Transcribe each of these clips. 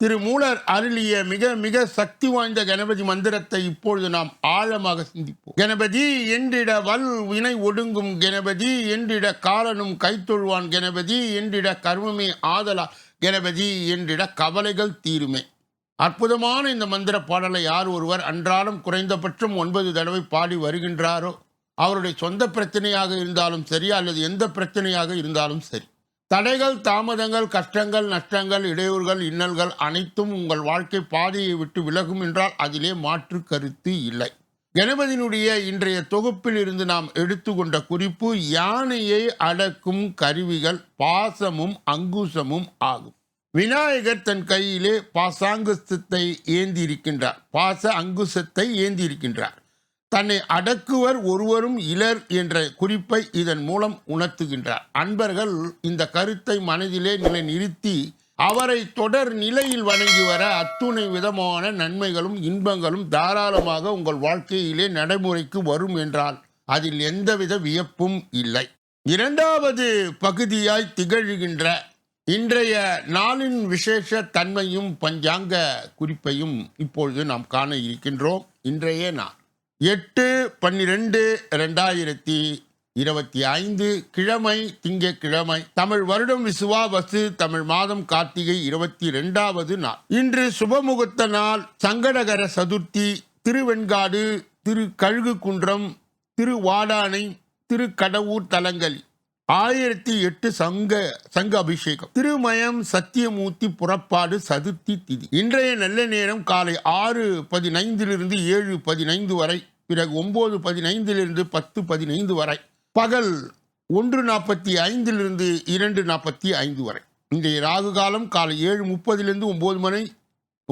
திரு molar அருளிய மிக மிக சக்தி வாய்ந்த கணபதி மந்திரத்தை இப்பொழுது நாம் ஆழமாக சிந்திப்போம். கணபதி என்றிட வல் வினை ஒடுங்கும் கணபதி என்றிட காலனும் கைத்தொழுவான் கணபதி என்றிட கர்மமே ஆதலா கணபதி என்றிட கவலைகள் தீருமே. அற்புதமான இந்த மந்திர பாடலை யார் ஒருவர் அன்றாடம் குறைந்தபட்சம் ஒன்பது தடவை பாடி வருகின்றாரோ அவருடைய சொந்த பிரச்சனையாக இருந்தாலும் சரி அல்லது எந்த பிரச்சனையாக இருந்தாலும் சரி. தடைகள் தாமதங்கள் கஷ்டங்கள் நஷ்டங்கள் இடையூறுகள் இன்னல்கள் அனைத்தும் உங்கள் வாழ்க்கை பாதையை விட்டு விலகும் என்றால் அதிலே மாற்று கருத்து இல்லை. கணபதியினுடைய இன்றைய தொகுப்பில் இருந்து நாம் எடுத்துக்கொண்ட குறிப்பு யானையை அடக்கும் கருவிகள் பாசமும் அங்குசமும் ஆகும். விநாயகர் தன் கையிலே பாசாங்குசத்தை ஏந்தி இருக்கின்றார் பாச அங்குசத்தை ஏந்தி இருக்கின்றார் தன்னை அடக்குவர் ஒருவரும் இலர் என்ற குறிப்பை இதன் மூலம் உணர்த்துகின்றார். அன்பர்கள் இந்த கருத்தை மனதிலே நிலை நிறுத்தி அவரை தொடர் நிலையில் வணங்கி வர அத்துணை விதமான நன்மைகளும் இன்பங்களும் தாராளமாக உங்கள் வாழ்க்கையிலே நடைமுறைக்கு வரும் என்றால் அதில் எந்தவித வியப்பும் இல்லை. இரண்டாவது பகுதியாய் திகழ்கின்ற இன்றைய நாளின் விசேஷ தன்மையும் பஞ்சாங்க குறிப்பையும் இப்பொழுது நாம் காண இருக்கின்றோம். இன்றைய நாள். எட்டு பன்னிரெண்டு ரெண்டாயிரத்தி இருபத்தி ஐந்து கிழமை திங்கக்கிழமை தமிழ் வருடம் விசுவாவசு தமிழ் மாதம் கார்த்திகை இருபத்தி ரெண்டாவது நாள். இன்று சுபமுகூர்த்த நாள் சங்கடகர சதுர்த்தி திருவெண்காடு திரு கழுகுகுன்றம் திருவாடானை திருக்கடவூர் தலங்கள் ஆயிரத்தி எட்டு சங்க சங்க அபிஷேகம் திருமயம் சத்தியமூர்த்தி புறப்பாடு சதுர்த்தி திதி. இன்றைய நல்ல நேரம் காலை ஆறு பதினைந்திலிருந்து ஏழு பதினைந்து வரை பிறகு ஒம்பது பதினைந்திலிருந்து பத்து பதினைந்து வரை. பகல் ஒன்று நாற்பத்தி ஐந்திலிருந்து இரண்டு நாற்பத்தி ஐந்து வரை. இன்றைய ராகு காலம் காலை ஏழு முப்பதிலிருந்து ஒம்பது மணி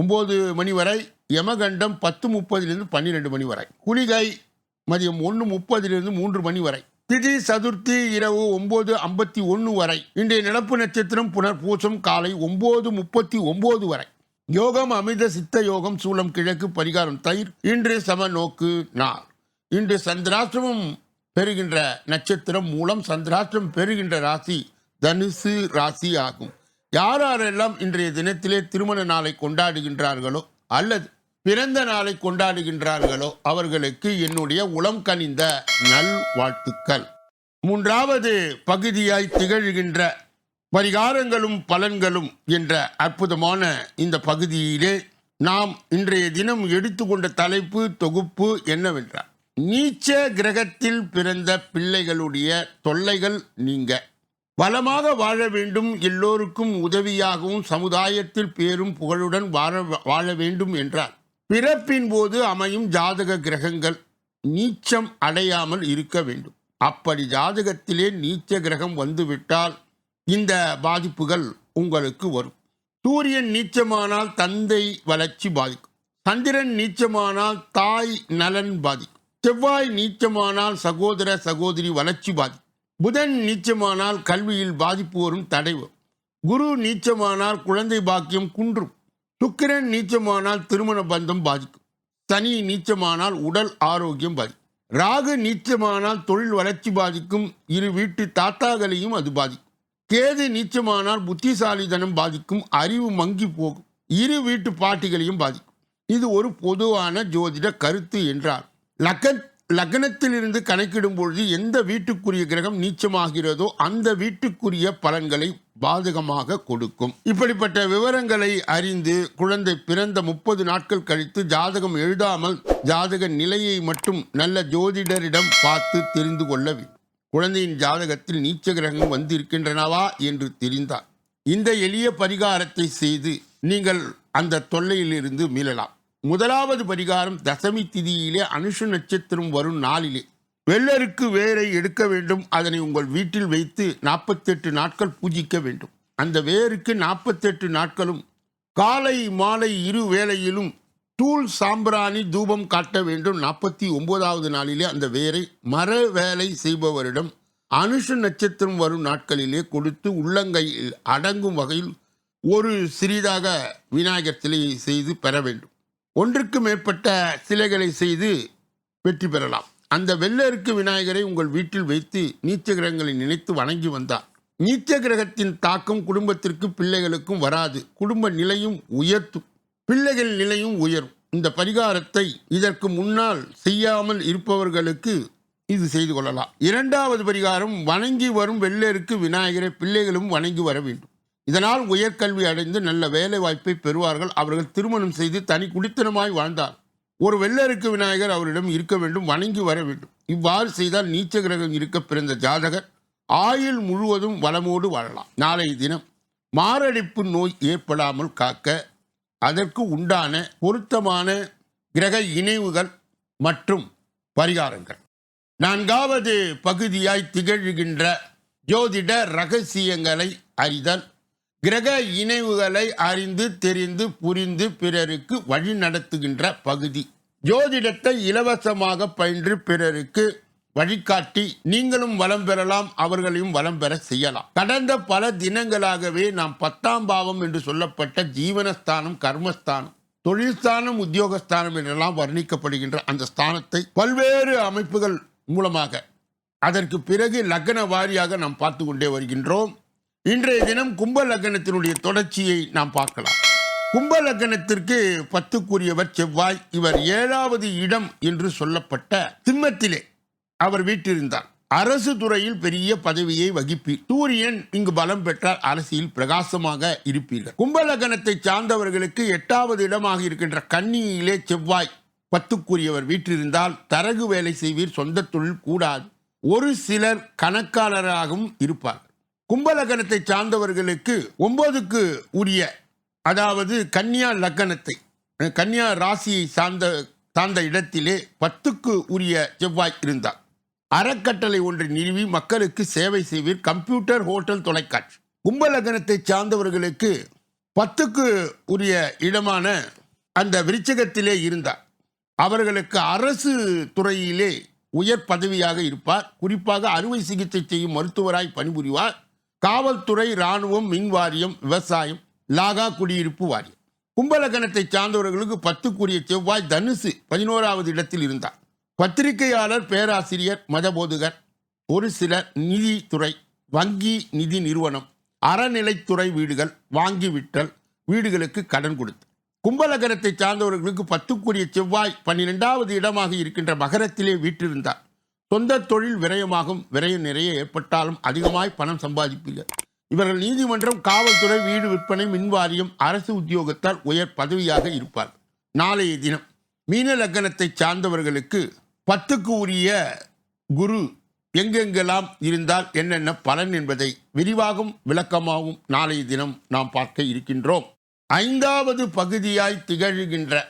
ஒம்பது மணி வரை யமகண்டம் பத்து முப்பதிலிருந்து பன்னிரெண்டு மணி வரை. குளிகை மதியம் ஒன்று முப்பதிலிருந்து மூன்று மணி வரை. திதி சதுர்த்தி இரவு ஒம்பது ஐம்பத்தி ஒன்று வரை. இன்றைய நிலப்பு நட்சத்திரம் புனர்பூசம் காலை ஒம்பது முப்பத்தி ஒம்பது வரை. யோகம் அமிர்த சித்த யோகம் சூளம் கிழக்கு பரிகாரம் தயிர் இன்று சம நோக்கு நாள். இன்று சந்திராஷ்டிரமும் பெறுகின்ற நட்சத்திரம் மூலம் சந்திராஷ்டிரம் பெறுகின்ற ராசி தனுசு ராசி ஆகும். யார் யாரெல்லாம் இன்றைய தினத்திலே திருமண நாளை கொண்டாடுகின்றார்களோ அல்லது பிறந்த நாளை கொண்டாடுகின்றார்களோ அவர்களுக்கு என்னுடைய உளம் கனிந்த நல் வாழ்த்துக்கள் மூன்றாவது பகுதியாய் திகழ்கின்ற பரிகாரங்களும் பலன்களும் என்ற அற்புதமான இந்த பகுதியிலே நாம் இன்றைய தினம் எடுத்துக்கொண்ட தலைப்பு தொகுப்பு என்னவென்றால் நீச்ச கிரகத்தில் பிறந்த பிள்ளைகளுடைய தொல்லைகள் நீங்க. பலமாக வாழ வேண்டும் எல்லோருக்கும் உதவியாகவும் சமுதாயத்தில் பேரும் புகழுடன் வாழ வாழ வேண்டும் என்றார் பிறப்பின் போது அமையும் ஜாதக கிரகங்கள் நீச்சம் அடையாமல் இருக்க வேண்டும். அப்படி ஜாதகத்திலே நீச்ச கிரகம் வந்துவிட்டால் இந்த பாதிப்புகள் உங்களுக்கு வரும். சூரியன் நீச்சமானால் தந்தை வளர்ச்சி பாதிக்கும். சந்திரன் நீச்சமானால் தாய் நலன் பாதிக்கும். செவ்வாய் நீச்சமானால் சகோதர சகோதரி வளர்ச்சி பாதிக்கும். புதன் நீச்சமானால் கல்வியில் பாதிப்பு வரும் தடை வரும். குரு நீச்சமானால் குழந்தை பாக்கியம் குன்றும். சுக்கிரன் நீச்சமானால் திருமண பந்தம் பாதிக்கும். சனி நீச்சமானால் உடல் ஆரோக்கியம் பாதிக்கும். ராகு நீச்சமானால் தொழில் வளர்ச்சி பாதிக்கும். இரு வீட்டு தாத்தாக்களையும் அது பாதிக்கும். கேது நீச்சமானால் புத்திசாலிதனம் பாதிக்கும் அறிவு மங்கி போகும். இரு வீட்டு பாட்டிகளையும் பாதிக்கும். இது ஒரு பொதுவான ஜோதிட கருத்து என்றார். லக்க லக்னத்திலிருந்து கணக்கிடும் பொழுது எந்த வீட்டுக்குரிய கிரகம் நீச்சமாகிறதோ அந்த வீட்டுக்குரிய பலன்களை பாதகமாக கொடுக்கும். இப்படிப்பட்ட விவரங்களை அறிந்து குழந்தை பிறந்த முப்பது நாட்கள் கழித்து ஜாதகம் எழுதாமல் ஜாதக நிலையை மட்டும் நல்ல ஜோதிடரிடம் பார்த்து தெரிந்து கொள்ள வேண்டும். குழந்தையின் ஜாதகத்தில் நீச்ச கிரகம் வந்திருக்கின்றனவா என்று தெரிந்தார். இந்த எளிய பரிகாரத்தை செய்து நீங்கள் அந்த தொல்லையிலிருந்து மீளலாம். முதலாவது பரிகாரம் தசமி திதியிலே அனுஷ நட்சத்திரம் வரும் நாளிலே. வெள்ளருக்கு வேரை எடுக்க வேண்டும். அதனை உங்கள் வீட்டில் வைத்து நாற்பத்தெட்டு நாட்கள் பூஜிக்க வேண்டும். அந்த வேருக்கு நாற்பத்தெட்டு நாட்களும் காலை மாலை இரு வேளையிலும் தூள் சாம்பிராணி தூபம் காட்ட வேண்டும். நாற்பத்தி ஒன்பதாவது நாளிலே அந்த வேரை மர வேலை செய்பவரிடம் அனுஷ நட்சத்திரம் வரும் நாட்களிலே கொடுத்து உள்ளங்கையில் அடங்கும் வகையில் ஒரு சிறிதாக விநாயகர் சிலையை செய்து பெற வேண்டும். ஒன்றுக்கு மேற்பட்ட சிலைகளை செய்து வெற்றி பெறலாம். அந்த வெள்ளருக்கு விநாயகரை உங்கள் வீட்டில் வைத்து நீச்ச கிரகங்களை நினைத்து வணங்கி வந்தார். நீச்ச கிரகத்தின் தாக்கம் குடும்பத்திற்கு பிள்ளைகளுக்கும் வராது. குடும்ப நிலையும் உயர்த்தும். பிள்ளைகள் நிலையும் உயரும். இந்த பரிகாரத்தை இதற்கு முன்னால் செய்யாமல் இருப்பவர்களுக்கு இது செய்து கொள்ளலாம். இரண்டாவது பரிகாரம் வணங்கி வரும் வெள்ளருக்கு விநாயகரை பிள்ளைகளும் வணங்கி வர வேண்டும். இதனால் உயர்கல்வி அடைந்து நல்ல வேலை வாய்ப்பை பெறுவார்கள். அவர்கள் திருமணம் செய்து தனி குடித்தனமாய் வாழ்ந்தார். ஒரு வெள்ளருக்கு விநாயகர் அவரிடம் இருக்க வேண்டும் வணங்கி வர வேண்டும். இவ்வாறு செய்தால் நீச்ச கிரகம் இருக்க பிறந்த ஜாதகர் ஆயுள் முழுவதும் வளமோடு வாழலாம். நாளைய தினம் மாரடைப்பு நோய் ஏற்படாமல் காக்க அதற்கு உண்டான பொருத்தமான கிரக இணைவுகள் மற்றும் பரிகாரங்கள். நான்காவது பகுதியாய் திகழ்கின்ற ஜோதிட ரகசியங்களை அறிதல். கிரக இணைவுகளை அறிந்து தெரிந்து புரிந்து பிறருக்கு வழி நடத்துகின்ற பகுதி. ஜோதிடத்தை இலவசமாக பயின்று பிறருக்கு வழிகாட்டி நீங்களும் வளம் பெறலாம் அவர்களையும் வளம் பெற செய்யலாம். கடந்த பல தினங்களாகவே நாம் பத்தாம் பாவம் என்று சொல்லப்பட்ட ஜீவனஸ்தானம் கர்மஸ்தானம் தொழில்ஸ்தானம் உத்தியோகஸ்தானம் என்றெல்லாம் வர்ணிக்கப்படுகின்ற அந்த ஸ்தானத்தை பல்வேறு அமைப்புகள் மூலமாக அதற்கு பிறகு லக்ன வாரியாக நாம் பார்த்து கொண்டே வருகின்றோம். இன்றைய தினம் கும்ப லக்னத்தினுடைய தொடர்ச்சியை நாம் பார்க்கலாம். கும்ப லக்னத்திற்கு பத்துக்குரியவர் செவ்வாய். இவர் ஏழாவது இடம் என்று சொல்லப்பட்ட சிம்மத்திலே அவர் வீட்டிருந்தார். அரசு துறையில் பெரிய பதவியை வகிப்பீர் சூரியன் இங்கு பலம் பெற்றால் அரசியல் பிரகாசமாக இருப்பீர்கள். கும்பலகனத்தை சார்ந்தவர்களுக்கு எட்டாவது இடமாக இருக்கின்ற கன்னியிலே செவ்வாய் பத்துக்குரியவர் வீற்றிருந்தால் தரகு வேலை செய்வீர் சொந்த தொழில் கூடாது. ஒரு சிலர் கணக்காளராகவும் இருப்பார். கும்பலகனத்தை சார்ந்தவர்களுக்கு ஒன்பதுக்கு உரிய அதாவது கன்னியா லக்கணத்தை கன்னியா ராசியை சார்ந்த சார்ந்த இடத்திலே பத்துக்கு உரிய செவ்வாய் இருந்தார். அறக்கட்டளை ஒன்றை நிறுவி மக்களுக்கு சேவை செய்வீர். கம்ப்யூட்டர் ஹோட்டல் தொலைக்காட்சி. கும்பலகனத்தை சார்ந்தவர்களுக்கு பத்துக்கு உரிய இடமான அந்த விருச்சகத்திலே இருந்தார். அவர்களுக்கு அரசு துறையிலே உயர் பதவியாக இருப்பார். குறிப்பாக அறுவை சிகிச்சை செய்யும் மருத்துவராய் பணிபுரிவார். காவல்துறை இராணுவம் மின் வாரியம் விவசாயம் லாகா குடியிருப்பு வாரியம். கும்பலகனத்தை சார்ந்தவர்களுக்கு பத்துக்குரிய செவ்வாய் தனுசு பதினோராவது இடத்தில் இருந்தார். பத்திரிகையாளர் பேராசிரியர் மதபோதகர் ஒரு சில நிதித்துறை வங்கி நிதி நிறுவனம் அறநிலைத்துறை வீடுகள் வாங்கி விட்டல் வீடுகளுக்கு கடன் கொடுத்து கும்பலகரத்தை சார்ந்தவர்களுக்கு பத்துக்குரிய செவ்வாய் பன்னிரெண்டாவது இடமாக இருக்கின்ற மகரத்திலே வீற்றிருந்தார். சொந்த தொழில் விரயமாகும் விரயம் நிறைய ஏற்பட்டாலும் அதிகமாய் பணம் சம்பாதிப்பீர்கள். இவர்கள் நீதிமன்றம் காவல்துறை வீடு விற்பனை மின்வாரியம் அரசு உத்தியோகத்தால் உயர் பதவியாக இருப்பார் நாளைய தினம் மீன லக்கணத்தை சார்ந்தவர்களுக்கு பத்துக்கு உரிய குரு எங்கெங்கெல்லாம் இருந்தால் என்னென்ன பலன் என்பதை விரிவாகவும் விளக்கமாகவும் நாளைய தினம் நாம் பார்க்க இருக்கின்றோம். ஐந்தாவது பகுதியாய் திகழ்கின்ற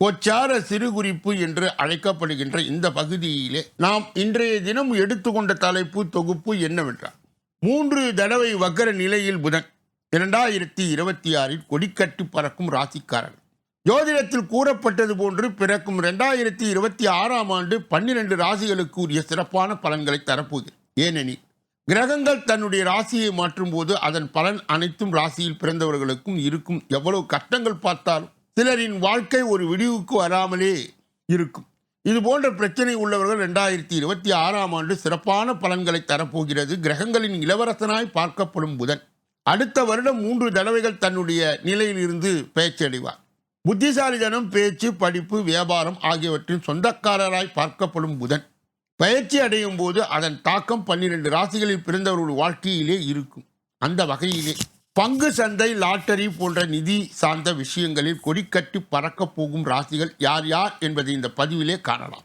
கொச்சார சிறுகுறிப்பு என்று அழைக்கப்படுகின்ற இந்த பகுதியிலே நாம் இன்றைய தினம் எடுத்துக்கொண்ட தலைப்பு தொகுப்பு என்னவென்றால் மூன்று தடவை வக்கர நிலையில் புதன் இரண்டாயிரத்தி இருபத்தி ஆறில் கொடிக்கட்டு பறக்கும் ராசிக்காரர்கள். ஜோதிடத்தில் கூறப்பட்டது போன்று பிறக்கும் ரெண்டாயிரத்தி இருபத்தி ஆறாம் ஆண்டு பன்னிரண்டு ராசிகளுக்கு உரிய சிறப்பான பலன்களை தரப்போகிறது ஏனெனில் கிரகங்கள் தன்னுடைய ராசியை மாற்றும் போது அதன் பலன் அனைத்தும் ராசியில் பிறந்தவர்களுக்கும் இருக்கும். எவ்வளவு கஷ்டங்கள் பார்த்தாலும் சிலரின் வாழ்க்கை ஒரு விடிவுக்கு வராமலே இருக்கும். இது போன்ற பிரச்சனை உள்ளவர்கள் ரெண்டாயிரத்தி இருபத்தி ஆறாம் ஆண்டு சிறப்பான பலன்களை தரப்போகிறது. கிரகங்களின் இளவரசனாய் பார்க்கப்படும் புதன் அடுத்த வருடம் மூன்று தடவைகள் தன்னுடைய நிலையிலிருந்து பேச்சடைவார். புத்திசாலிதனம் பேச்சு படிப்பு வியாபாரம் ஆகியவற்றின் சொந்தக்காரராய் பார்க்கப்படும் புதன். பயிற்சி அடையும் போது அதன் தாக்கம் பன்னிரண்டு ராசிகளில் பிறந்தவர்கள் வாழ்க்கையிலே இருக்கும். அந்த வகையிலே பங்கு சந்தை லாட்டரி போன்ற நிதி சார்ந்த விஷயங்களில் கொடிக்கட்டி பறக்கப் போகும் ராசிகள் யார் யார் என்பதை இந்த பதிவிலே காணலாம்.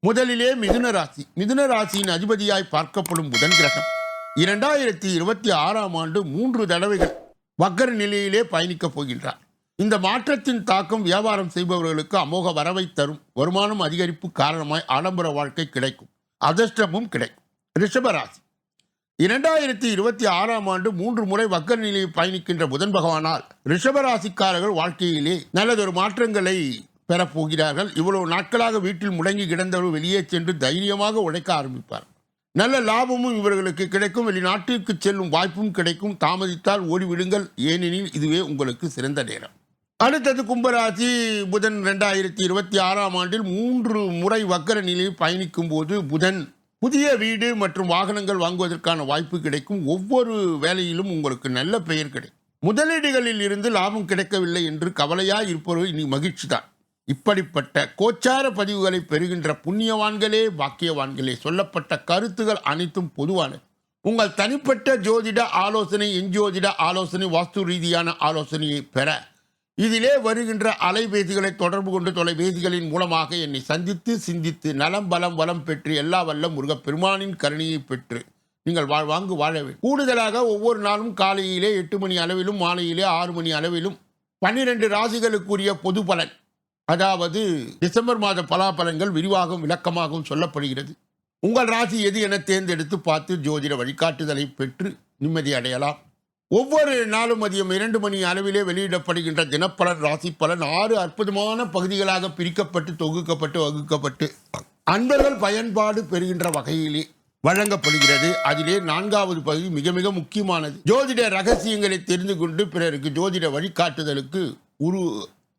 முதலிலே மிதுன ராசி. மிதுன ராசியின் அதிபதியாய் பார்க்கப்படும் புதன் கிரகம். இரண்டாயிரத்தி இருபத்தி ஆறாம் ஆண்டு மூன்று தடவைகள் வக்கர நிலையிலே பயணிக்கப் போகின்றார். இந்த மாற்றத்தின் தாக்கம் வியாபாரம் செய்பவர்களுக்கு அமோக வரவை தரும். வருமானம் அதிகரிப்பு காரணமாய் ஆடம்பர வாழ்க்கை கிடைக்கும். அதிர்ஷ்டமும் கிடைக்கும். ரிஷபராசி. இரண்டாயிரத்தி இருபத்தி ஆறாம் ஆண்டு மூன்று முறை வக்கர் நிலையில் பயணிக்கின்ற புதன் பகவானால் ரிஷபராசிக்காரர்கள் வாழ்க்கையிலே நல்லதொரு மாற்றங்களை பெறப்போகிறார்கள் இவ்வளவு நாட்களாக வீட்டில் முடங்கி கிடந்தவர் வெளியே சென்று தைரியமாக உழைக்க ஆரம்பிப்பார். நல்ல லாபமும் இவர்களுக்கு கிடைக்கும். வெளிநாட்டிற்கு செல்லும் வாய்ப்பும் கிடைக்கும். தாமதித்தால் ஓடிவிடுங்கள். ஏனெனில் இதுவே உங்களுக்கு சிறந்த நேரம். அடுத்தது கும்பராசி புதன் ரெண்டாயிரத்தி இருபத்தி ஆறாம் ஆண்டில் மூன்று முறை வக்கர நிலையில் பயணிக்கும் போது புதன் புதிய வீடு மற்றும் வாகனங்கள் வாங்குவதற்கான வாய்ப்பு கிடைக்கும். ஒவ்வொரு வேலையிலும் உங்களுக்கு நல்ல பெயர் கிடைக்கும். முதலீடுகளில் இருந்து லாபம் கிடைக்கவில்லை என்று கவலையாக இருப்பவர் இனி மகிழ்ச்சி தான் இப்படிப்பட்ட கோச்சார பதிவுகளை பெறுகின்ற புண்ணியவான்களே பாக்கியவான்களே சொல்லப்பட்ட கருத்துகள் அனைத்தும் பொதுவானது. உங்கள் தனிப்பட்ட ஜோதிட ஆலோசனை எஞ்சோதிட ஆலோசனை வாஸ்து ரீதியான ஆலோசனையை பெற இதிலே வருகின்ற அலைபேசிகளை தொடர்பு கொண்டு தொலைபேசிகளின் மூலமாக என்னை சந்தித்து சிந்தித்து நலம் பலம் வளம் பெற்று எல்லா வல்ல முருகப்பெருமானின் கருணையை பெற்று நீங்கள் வாழ்வாங்கு வாழ வேண்டும் கூடுதலாக ஒவ்வொரு நாளும் காலையிலே எட்டு மணி அளவிலும் மாலையிலே ஆறு மணி அளவிலும் பன்னிரண்டு ராசிகளுக்குரிய பொது பலன் அதாவது டிசம்பர் மாத பலாபலன்கள் விரிவாகவும் விளக்கமாகவும் சொல்லப்படுகிறது. உங்கள் ராசி எது என தேர்ந்தெடுத்து பார்த்து ஜோதிட வழிகாட்டுதலை பெற்று நிம்மதி அடையலாம். ஒவ்வொரு நாளும் மதியம் இரண்டு மணி அளவிலே வெளியிடப்படுகின்ற தினப்பலன் ராசி பலன் ஆறு அற்புதமான பகுதிகளாக பிரிக்கப்பட்டு தொகுக்கப்பட்டு வகுக்கப்பட்டு அன்பர்கள் பயன்பாடு பெறுகின்ற வகையிலே வழங்கப்படுகிறது. அதிலே நான்காவது பகுதி மிக மிக முக்கியமானது. ஜோதிட ரகசியங்களை தெரிந்து கொண்டு பிறருக்கு ஜோதிட வழிகாட்டுதலுக்கு உரு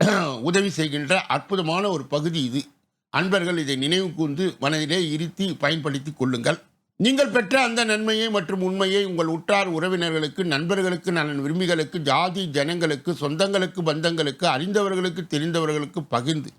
உதவி செய்கின்ற அற்புதமான ஒரு பகுதி இது. அன்பர்கள் இதை நினைவு கூர்ந்து மனதிலே இருத்தி பயன்படுத்தி கொள்ளுங்கள். நீங்கள் பெற்ற அந்த நன்மையை மற்றும் உண்மையை உங்கள் உற்றார் உறவினர்களுக்கு நண்பர்களுக்கு நலன் விரும்பிகளுக்கு ஜாதி ஜனங்களுக்கு சொந்தங்களுக்கு பந்தங்களுக்கு அறிந்தவர்களுக்கு தெரிந்தவர்களுக்கு பகிர்ந்து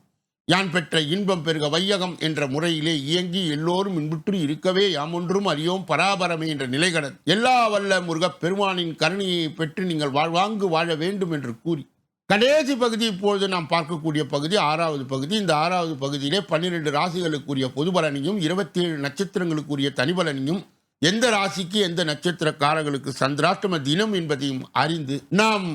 யான் பெற்ற இன்பம் பெருக வையகம் என்ற முறையிலே இயங்கி எல்லோரும் இன்புற்று இருக்கவே யாம் ஒன்றும் அறியோம் பராபரமே என்ற நிலைகடல் எல்லா வல்ல முருகப் பெருமானின் கருணையை பெற்று நீங்கள் வாழ்வாங்கு வாழ வேண்டும் என்று கூறி கடைசி பகுதி இப்பொழுது நாம் பார்க்கக்கூடிய பகுதி ஆறாவது பகுதி. இந்த ஆறாவது பகுதியிலே பன்னிரெண்டு ராசிகளுக்குரிய பொது பலனையும் இருபத்தி ஏழு நட்சத்திரங்களுக்குரிய தனிபலனையும் எந்த ராசிக்கு எந்த நட்சத்திரக்காரர்களுக்கு சந்திராஷ்டம தினம் என்பதையும் அறிந்து நாம்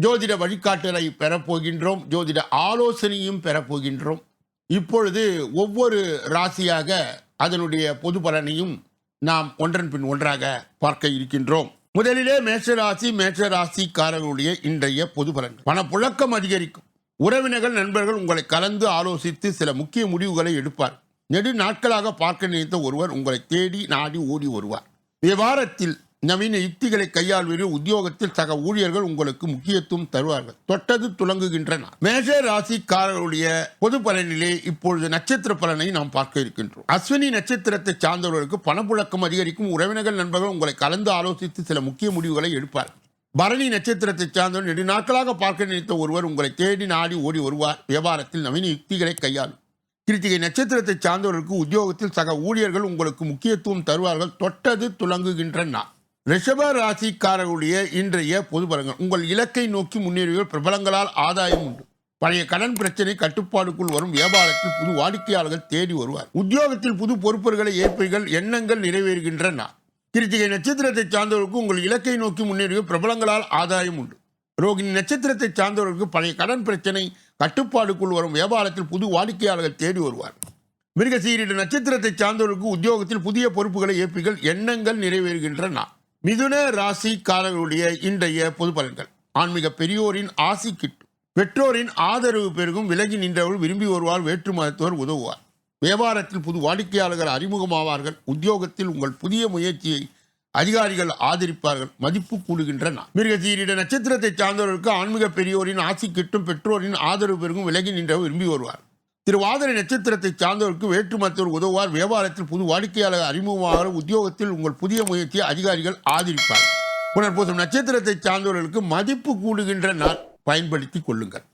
ஜோதிட வழிகாட்டலை பெறப்போகின்றோம் ஜோதிட ஆலோசனையும் பெறப்போகின்றோம். இப்பொழுது ஒவ்வொரு ராசியாக அதனுடைய பொது பலனையும் நாம் ஒன்றன் பின் ஒன்றாக பார்க்க இருக்கின்றோம். முதலிலே மேஷராசி மேஷராசிக்காரர்களுடைய இன்றைய பொது பலன்கள். பணப்புழக்கம் அதிகரிக்கும். உறவினர்கள் நண்பர்கள் உங்களை கலந்து ஆலோசித்து சில முக்கிய முடிவுகளை எடுப்பார் நெடு நாட்களாக பார்க்க நினைத்த ஒருவர் உங்களை தேடி நாடி ஓடி வருவார். விவாரத்தில் நவீன யுக்திகளை கையாள்வதில் உத்தியோகத்தில் சக ஊழியர்கள் உங்களுக்கு முக்கியத்துவம் தருவார்கள். தொட்டது துலங்குகின்றன. மேஷ ராசிக்காரர்களுடைய பொது பலனிலே இப்பொழுது நட்சத்திர பலனை நாம் பார்க்க இருக்கின்றோம். அஸ்வினி நட்சத்திரத்தை சார்ந்தவர்களுக்கு பணப்புழக்கம் அதிகரிக்கும். உறவினர்கள் நண்பர்கள் உங்களை கலந்து ஆலோசித்து சில முக்கிய முடிவுகளை எடுப்பார். பரணி நட்சத்திரத்தை சார்ந்தவர் நெடு நாட்களாக பார்க்க நினைத்த ஒருவர் உங்களை தேடி நாடி ஓடி வருவார். வியாபாரத்தில் நவீன யுக்திகளை கையாளும். கிருத்திகை நட்சத்திரத்தை சார்ந்தவர்களுக்கு உத்தியோகத்தில் சக ஊழியர்கள் உங்களுக்கு முக்கியத்துவம் தருவார்கள். தொட்டது துலங்குகின்ற நாள் ரிஷப ராசிக்காரர்களுடைய இன்றைய பொது பலங்கள் உங்கள் இலக்கை நோக்கி முன்னேறியவர் பிரபலங்களால் ஆதாயம் உண்டு. பழைய கடன் பிரச்சனை கட்டுப்பாடுக்குள் வரும் வியாபாரத்தில் புது வாடிக்கையாளர்கள் தேடி வருவார். உத்தியோகத்தில் புது பொறுப்புகளை ஏற்பீர்கள். எண்ணங்கள் நிறைவேறுகின்ற நாள் கிருத்திகை நட்சத்திரத்தை சார்ந்தவர்களுக்கு உங்கள் இலக்கை நோக்கி முன்னேறிய பிரபலங்களால் ஆதாயம் உண்டு. ரோகிணி நட்சத்திரத்தை சார்ந்தவர்களுக்கு பழைய கடன் பிரச்சனை கட்டுப்பாடுக்குள் வரும் வியாபாரத்தில் புது வாடிக்கையாளர்கள் தேடி வருவார். மிருகசீரிட நட்சத்திரத்தை சார்ந்தவர்களுக்கு உத்தியோகத்தில் புதிய பொறுப்புகளை ஏற்பீர்கள். எண்ணங்கள் நிறைவேறுகின்ற நாள் மிதுன ராசிக்காரர்களுடைய இன்றைய பொது பலன்கள். ஆன்மீக பெரியோரின் ஆசி கிட்டும். பெற்றோரின் ஆதரவு பெருகும். விலகி நின்றவர்கள் விரும்பி வருவார் வேற்று மதத்தவர் உதவுவார். வியாபாரத்தில் புது வாடிக்கையாளர்கள் அறிமுகமாவார்கள். உத்தியோகத்தில் உங்கள் புதிய முயற்சியை அதிகாரிகள் ஆதரிப்பார்கள். மதிப்பு கூடுகின்ற மிருகசீரிட நட்சத்திரத்தை சார்ந்தவர்களுக்கு ஆன்மீக பெரியோரின் ஆசி கிட்டும். பெற்றோரின் ஆதரவு பெருகும். விலகி நின்றவர் விரும்பி வருவார் திருவாதிரை நட்சத்திரத்தை சார்ந்தவருக்கு வேற்று மருத்துவர் உதவுவார். வியாபாரத்தில் புது வாடிக்கையாளர் அறிமுகமாக உத்தியோகத்தில் உங்கள் புதிய முயற்சியை அதிகாரிகள் ஆதரிப்பார் புனர்பூசம் நட்சத்திரத்தை சார்ந்தவர்களுக்கு மதிப்பு கூடுகின்ற நாள். பயன்படுத்தி கொள்ளுங்கள்.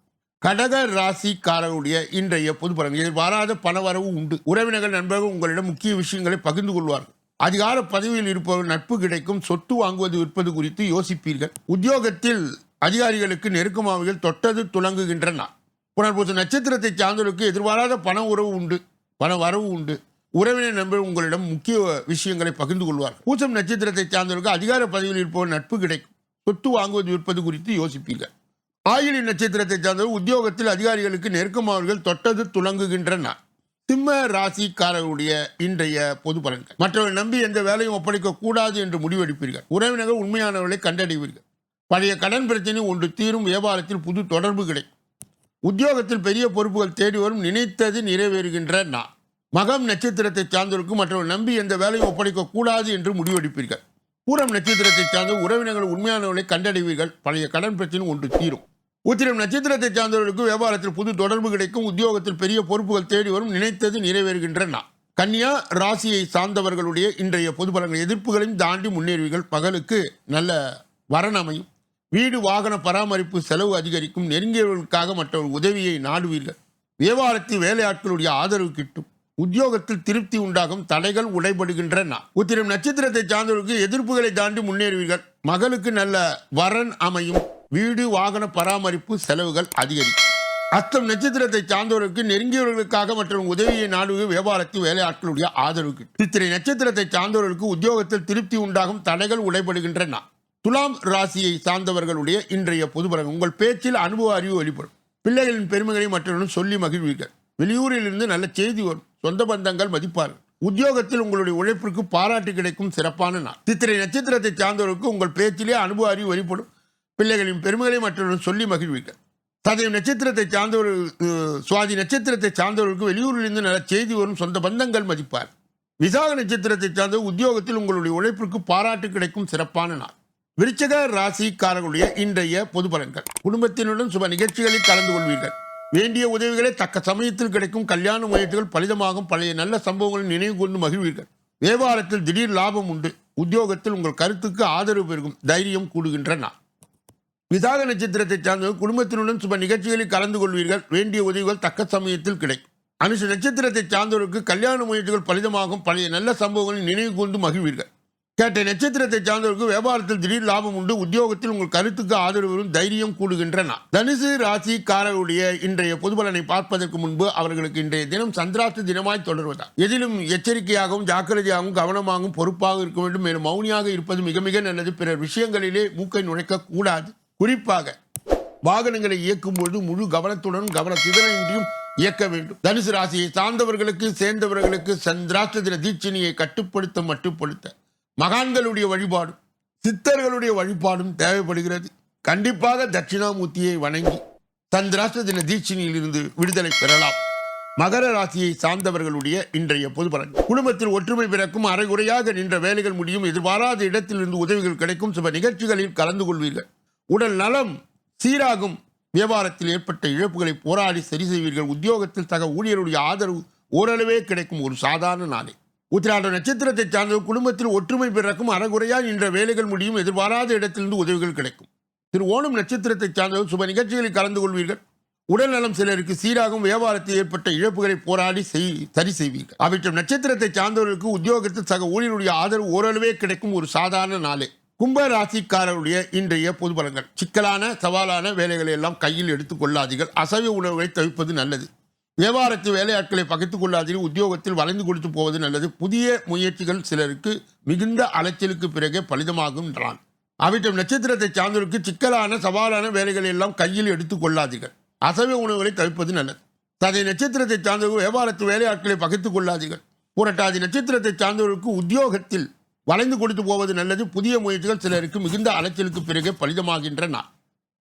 கடக ராசிக்காரருடைய இன்றைய பொது பலன். எதிர்பாராத பணவரவு உண்டு. உறவினர்கள் நண்பர்கள் உங்களிடம் முக்கிய விஷயங்களை பகிர்ந்து கொள்வார்கள். அதிகார பதவியில் இருப்பவர் நட்பு கிடைக்கும். சொத்து வாங்குவது விற்பது குறித்து யோசிப்பீர்கள். உத்தியோகத்தில் அதிகாரிகளுக்கு நெருக்கமாக தொட்டது துலங்குகின்ற நாள் புனர்பூச நட்சத்திரத்தை சார்ந்தவர்களுக்கு எதிர்பாராத பண உறவு உண்டு. பண வரவு உண்டு. உறவினர் நண்பர் உங்களிடம் முக்கிய விஷயங்களை பகிர்ந்து கொள்வார் பூசம் நட்சத்திரத்தை சார்ந்தவர்களுக்கு அதிகார பதவியில் இருப்பவர் நட்பு கிடைக்கும். சொத்து வாங்குவது விற்பது குறித்து யோசிப்பீர்கள். ஆயுளி நட்சத்திரத்தை சார்ந்தவர் உத்தியோகத்தில் அதிகாரிகளுக்கு நெருக்கமானவர்கள் தொட்டது துலங்குகின்ற நாள் சிம்ம ராசிக்காரர்களுடைய இன்றைய பொது பலன்கள். மற்றவர்கள் நம்பி எந்த வேலையும் ஒப்படைக்க கூடாது என்று முடிவெடுப்பீர்கள். உறவினர்கள் உண்மையானவர்களை கண்டடைவீர்கள். பழைய கடன் பிரச்சனை ஒன்று தீரும் வியாபாரத்தில் புது தொடர்பு கிடைக்கும். உத்தியோகத்தில் பெரிய பொறுப்புகள் தேடி வரும் நினைத்தது நிறைவேறுகின்ற நான் மகம் நட்சத்திரத்தை சார்ந்தவருக்கு மற்றவர்கள் நம்பி எந்த வேலையும் ஒப்படைக்க கூடாது என்று முடிவெடுப்பீர்கள். பூரம் நட்சத்திரத்தை சார்ந்த உறவினர்கள் உண்மையானவர்களை கண்டடைவீர்கள். பழைய கடன் பிரச்சனை ஒன்று தீரும். உத்திரம் நட்சத்திரத்தை சார்ந்தவர்களுக்கு வியாபாரத்தில் புது தொடர்பு கிடைக்கும். உத்தியோகத்தில் பெரிய பொறுப்புகள் தேடி வரும் நினைத்தது நிறைவேறுகின்ற நான் கன்னியா ராசியை சார்ந்தவர்களுடைய இன்றைய பொது பலங்கள் எதிர்ப்புகளையும் தாண்டி முன்னேறுவீர்கள். பகலுக்கு நல்ல வரன் அமையும். வீடு வாகன பராமரிப்பு செலவு அதிகரிக்கும் நெருங்கியவர்களுக்காக மற்றவர் உதவியை நாடுவீர்கள். வியாபாரத்தில் வேலையாட்களுடைய ஆதரவு கிட்டும். உத்தியோகத்தில் திருப்தி உண்டாகும் தடைகள் உடைபடுகின்றன. உத்திரம் நட்சத்திரத்தை சார்ந்தவர்களுக்கு எதிர்ப்புகளை தாண்டி முன்னேறுவீர்கள். மகளுக்கு நல்ல வரன் அமையும். வீடு வாகன பராமரிப்பு செலவுகள் அதிகரிக்கும். அஸ்தம் நட்சத்திரத்தை சார்ந்தவர்களுக்கு நெருங்கியவர்களுக்காக மற்றும் உதவியை நாடுவது வியாபாரத்தில் வேலையாட்களுடைய ஆதரவு கிட்டும். சித்திரை நட்சத்திரத்தை சார்ந்தவர்களுக்கு உத்தியோகத்தில் திருப்தி உண்டாகும் தடைகள் உடைபடுகின்றன. துலாம் ராசியை சார்ந்தவர்களுடைய இன்றைய பொதுபலன் உங்கள் பேச்சில் அனுபவ அறிவு வெளிப்படும். பிள்ளைகளின் பெருமைகளை மற்றவர்களும் சொல்லி மகிழ்வீர்கள். வெளியூரில் இருந்து நல்ல செய்தி வரும். சொந்த பந்தங்கள் மதிப்பார்கள். உத்தியோகத்தில் உங்களுடைய உழைப்பிற்கு பாராட்டு கிடைக்கும் சிறப்பான நாள். சித்திரை நட்சத்திரத்தை சார்ந்தவர்களுக்கு உங்கள் பேச்சிலே அனுபவ அறிவு வெளிப்படும். பிள்ளைகளின் பெருமைகளை மற்றவர்களும் சொல்லி மகிழ்வீர்கள். சதயம் நட்சத்திரத்தை சார்ந்தவர்கள் சுவாதி நட்சத்திரத்தை சார்ந்தவர்களுக்கு வெளியூரிலிருந்து நல்ல செய்தி வரும். சொந்த பந்தங்கள் மதிப்பார் விசாக நட்சத்திரத்தை சார்ந்த உத்தியோகத்தில் உங்களுடைய உழைப்பிற்கு பாராட்டு கிடைக்கும் சிறப்பான நாள். விருச்சக ராசிக்காரர்களுடைய இன்றைய பொது பலன்கள். குடும்பத்தினுடன் சுப நிகழ்ச்சிகளில் கலந்து கொள்வீர்கள். வேண்டிய உதவிகளை தக்க சமயத்தில் கிடைக்கும் கல்யாண முயற்சிகள் பலிதமாகும். பழைய நல்ல சம்பவங்களை நினைவு கொண்டு மகிழ்வீர்கள். வியாபாரத்தில் திடீர் லாபம் உண்டு. உத்தியோகத்தில் உங்கள் கருத்துக்கு ஆதரவு பெருகும். தைரியம் கூடுகின்ற நாள் விசாக நட்சத்திரத்தை சார்ந்தவர் குடும்பத்தினுடன் சுப நிகழ்ச்சிகளில் கலந்து கொள்வீர்கள். வேண்டிய உதவிகள் தக்க சமயத்தில் கிடைக்கும். அனுஷ நட்சத்திரத்தை சார்ந்தவருக்கு கல்யாண முயற்சிகள் பலிதமாகும். பழைய நல்ல சம்பவங்களை நினைவு கொண்டு மகிழ்வீர்கள். கேட்ட நட்சத்திரத்தை சார்ந்தவருக்கு வியாபாரத்தில் திடீர் லாபம் உண்டு. உத்தியோகத்தில் உங்கள் கருத்துக்கு ஆதரவு வரும் தைரியம் கூடுகின்றன. தனுசு ராசிக்காரருடைய இன்றைய பொதுபலனை பார்ப்பதற்கு முன்பு அவர்களுக்கு இன்றைய தினம் சந்திராஷ்ட தினமாய் தொடர்வதா எதிலும் எச்சரிக்கையாகவும் ஜாக்கிரதையாகவும் கவனமாகவும் பொறுப்பாக இருக்க வேண்டும். மேலும் மௌனியாக இருப்பது மிக மிக நல்லது. பிறர் விஷயங்களிலே மூக்கை நுழைக்க கூடாது குறிப்பாக வாகனங்களை இயக்கும் பொழுது முழு கவனத்துடன் கவன சிதறின்றியும் இயக்க வேண்டும். தனுசு ராசியை சார்ந்தவர்களுக்கு சேர்ந்தவர்களுக்கு சந்திராஷ்ட தின தீட்சணியை கட்டுப்படுத்த மட்டுப்படுத்த. மகான்களுடைய வழிபாடும் சித்தர்களுடைய வழிபாடும் தேவைப்படுகிறது. கண்டிப்பாக தட்சிணாமூர்த்தியை வணங்கி சந்திராஷ்ட தின தீட்சணியில் இருந்து விடுதலை பெறலாம். மகர ராசியை சார்ந்தவர்களுடைய இன்றைய பொது பலன் குடும்பத்தில் ஒற்றுமை பிறக்கும் அரைகுறையாக நின்ற வேலைகள் முடியும் எதிர்பாராத இடத்திலிருந்து உதவிகள் கிடைக்கும் சில நிகழ்ச்சிகளில் கலந்து கொள்வீர்கள். உடல் நலம் சீராகும். வியாபாரத்தில் ஏற்பட்ட இழப்புகளை போராடி சரி செய்வீர்கள். உத்தியோகத்தில் சக ஊழியருடைய ஆதரவு ஓரளவே கிடைக்கும் ஒரு சாதாரண நாளே. உத்திராட நட்சத்திரத்தை சார்ந்த குடும்பத்தில் ஒற்றுமை பிறக்கும் அறகுறையால் இன்ற வேலைகள் முடியும் எதிர்பாராத இடத்திலிருந்து உதவிகள் கிடைக்கும். திரு ஓணம் நட்சத்திரத்தை சார்ந்தவர் சுப நிகழ்ச்சிகளில் கலந்து கொள்வீர்கள். உடல்நலம் சிலருக்கு சீராகும் வியாபாரத்தில் ஏற்பட்ட இழப்புகளை போராடி செய் சரி செய்வீர்கள். அவற்றை நட்சத்திரத்தை சார்ந்தவர்களுக்கு உத்தியோகத்தில் சக ஊழியருடைய ஆதரவு ஓரளவே கிடைக்கும் ஒரு சாதாரண நாளே. கும்ப ராசிக்காரருடைய இன்றைய பொது பலங்கள் சிக்கலான சவாலான வேலைகளை எல்லாம் கையில் எடுத்துக் கொள்ளாதீர்கள். அசைவ உணவுகளை தவிர்ப்பது நல்லது. வியாபாரத்து வேலையாட்களை பகிர்ந்து கொள்ளாதீர்கள் உத்தியோகத்தில் வளைந்து கொடுத்து போவது நல்லது. புதிய முயற்சிகள் சிலருக்கு மிகுந்த அலைச்சலுக்கு பிறகே பலிதமாகும் என்றான். அவற்றை நட்சத்திரத்தை சார்ந்தவருக்கு சிக்கலான சவாலான வேலைகளை எல்லாம் கையில் எடுத்துக் கொள்ளாதீர்கள். அசைவ உணவுகளை தவிர்ப்பது நல்லது. சதை நட்சத்திரத்தை சார்ந்தவர்கள் வியாபாரத்து வேலையாட்களை பகிர்ந்து கொள்ளாதீர்கள் புரட்டாதி நட்சத்திரத்தை சார்ந்தவர்களுக்கு உத்தியோகத்தில் வளைந்து கொடுத்து போவது நல்லது. புதிய முயற்சிகள் சிலருக்கு மிகுந்த அலைச்சலுக்கு பிறகே பலிதமாகின்றன.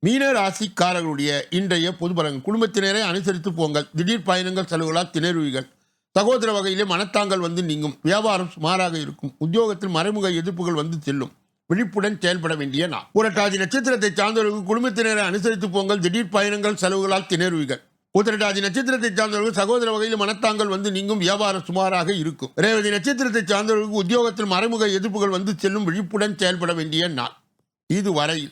மீன ராசிக்காரர்களுடைய இன்றைய பொது பலன். குடும்பத்தினரை அனுசரித்து போங்கள். திடீர் பயணங்கள் செலவுகளால் திணறுவீர்கள். சகோதர வகையிலே மனத்தாங்கள் வந்து நீங்கும். வியாபாரம் சுமாராக இருக்கும். உத்தியோகத்தில் மறைமுக எதிர்ப்புகள் வந்து செல்லும். விழிப்புடன் செயல்பட வேண்டிய நான் புரட்டாதி நட்சத்திரத்தை சார்ந்தவர்கள் குடும்பத்தினரை அனுசரித்து போங்கள். திடீர் பயணங்கள் செலவுகளால் திணறுவீர்கள். உத்திரட்டாதி நட்சத்திரத்தை சார்ந்தவர்கள் சகோதர வகையில் மனத்தாங்கள் வந்து நீங்கும். வியாபாரம் சுமாராக இருக்கும். ரேவதி நட்சத்திரத்தை சார்ந்தவர்களுக்கு உத்தியோகத்தில் மறைமுக எதிர்ப்புகள் வந்து செல்லும். விழிப்புடன் செயல்பட வேண்டிய நாள். இதுவரையில்